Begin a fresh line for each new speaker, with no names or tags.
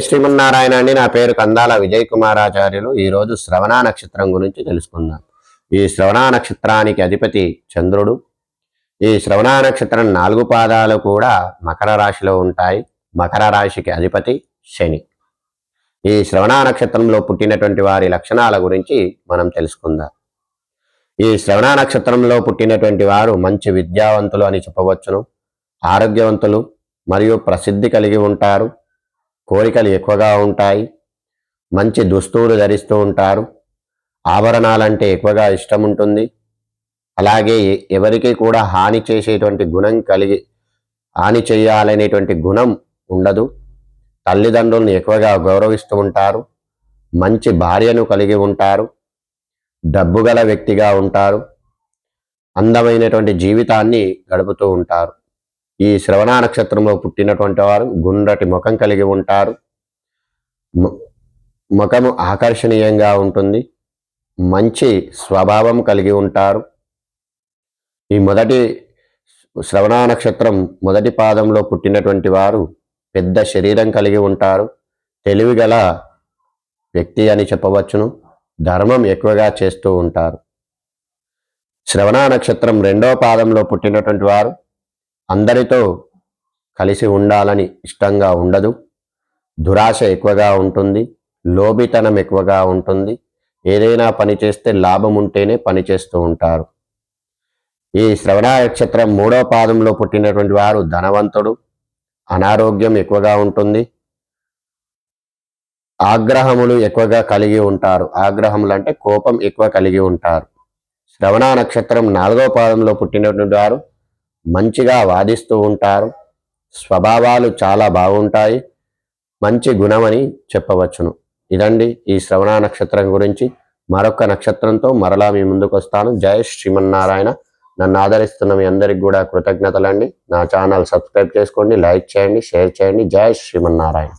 శ్రీమన్నారాయణ అండి. నా పేరు కందాల విజయ్ కుమారాచార్యులు ఈరోజు శ్రవణ నక్షత్రం గురించి తెలుసుకుందాం. ఈ శ్రవణ నక్షత్రానికి అధిపతి చంద్రుడు. ఈ శ్రవణ నక్షత్రం నాలుగు పాదాలు కూడా మకర రాశిలో ఉంటాయి. మకర రాశికి అధిపతి శని. ఈ శ్రవణ నక్షత్రంలో పుట్టినటువంటి వారి లక్షణాల గురించి మనం తెలుసుకుందాం. ఈ శ్రవణ నక్షత్రంలో పుట్టినటువంటి వారు మంచి విద్యావంతులు అని చెప్పవచ్చును. ఆరోగ్యవంతులు మరియు ప్రసిద్ధి కలిగి ఉంటారు. కోరికలు ఎక్కువగా ఉంటాయి. మంచి దుస్తువులు ధరిస్తూ ఉంటారు. ఆభరణాలంటే ఎక్కువగా ఇష్టం ఉంటుంది. అలాగే ఎవరికి కూడా హాని చేసేటువంటి గుణం కలిగి హాని చేయాలనేటువంటి గుణం ఉండదు. తల్లిదండ్రులను ఎక్కువగా గౌరవిస్తూ ఉంటారు. మంచి భార్యను కలిగి ఉంటారు. డబ్బు గల వ్యక్తిగా ఉంటారు. అందమైనటువంటి జీవితాన్ని గడుపుతూ ఉంటారు. ఈ శ్రవణ నక్షత్రంలో పుట్టినటువంటి వారు గుండ్రటి ముఖం కలిగి ఉంటారు. ము- ముఖము ఆకర్షణీయంగా ఉంటుంది. మంచి స్వభావం కలిగి ఉంటారు. ఈ మొదటి శ్రవణ నక్షత్రం మొదటి పాదంలో పుట్టినటువంటి వారు పెద్ద శరీరం కలిగి ఉంటారు. తెలివిగల వ్యక్తి అని చెప్పవచ్చును. ధర్మం ఎక్కువగా చేస్తూ ఉంటారు. శ్రవణ నక్షత్రం రెండవ పాదంలో పుట్టినటువంటి వారు అందరితో కలిసి ఉండాలని ఇష్టంగా ఉండదు. దురాశ ఎక్కువగా ఉంటుంది. లోబితనం ఎక్కువగా ఉంటుంది. ఏదైనా పని చేస్తే లాభం ఉంటేనే పని చేస్తూ ఉంటారు. ఈ శ్రవణ నక్షత్రం మూడవ పాదంలో పుట్టినటువంటి వారు ధనవంతుడు. అనారోగ్యం ఎక్కువగా ఉంటుంది. ఆగ్రహములు ఎక్కువగా కలిగి ఉంటారు. ఆగ్రహములు అంటే కోపం ఎక్కువ కలిగి ఉంటారు. శ్రవణ నక్షత్రం నాలుగవ పాదంలో పుట్టినటువంటి వారు మంచిగా వాదిస్తూ ఉంటారు. స్వభావాలు చాలా బాగుంటాయి. మంచి గుణమని చెప్పవచ్చును. ఇదండి ఈ శ్రవణ నక్షత్రం గురించి. మరొక నక్షత్రంతో మరలా మీ ముందుకు వస్తాను. జై శ్రీమన్నారాయణ. నన్ను ఆదరిస్తున్న మీ అందరికి కూడా కృతజ్ఞతలండి. నా ఛానల్ సబ్స్క్రైబ్ చేసుకోండి లైక్ చేయండి షేర్ చేయండి. జై శ్రీమన్నారాయణ.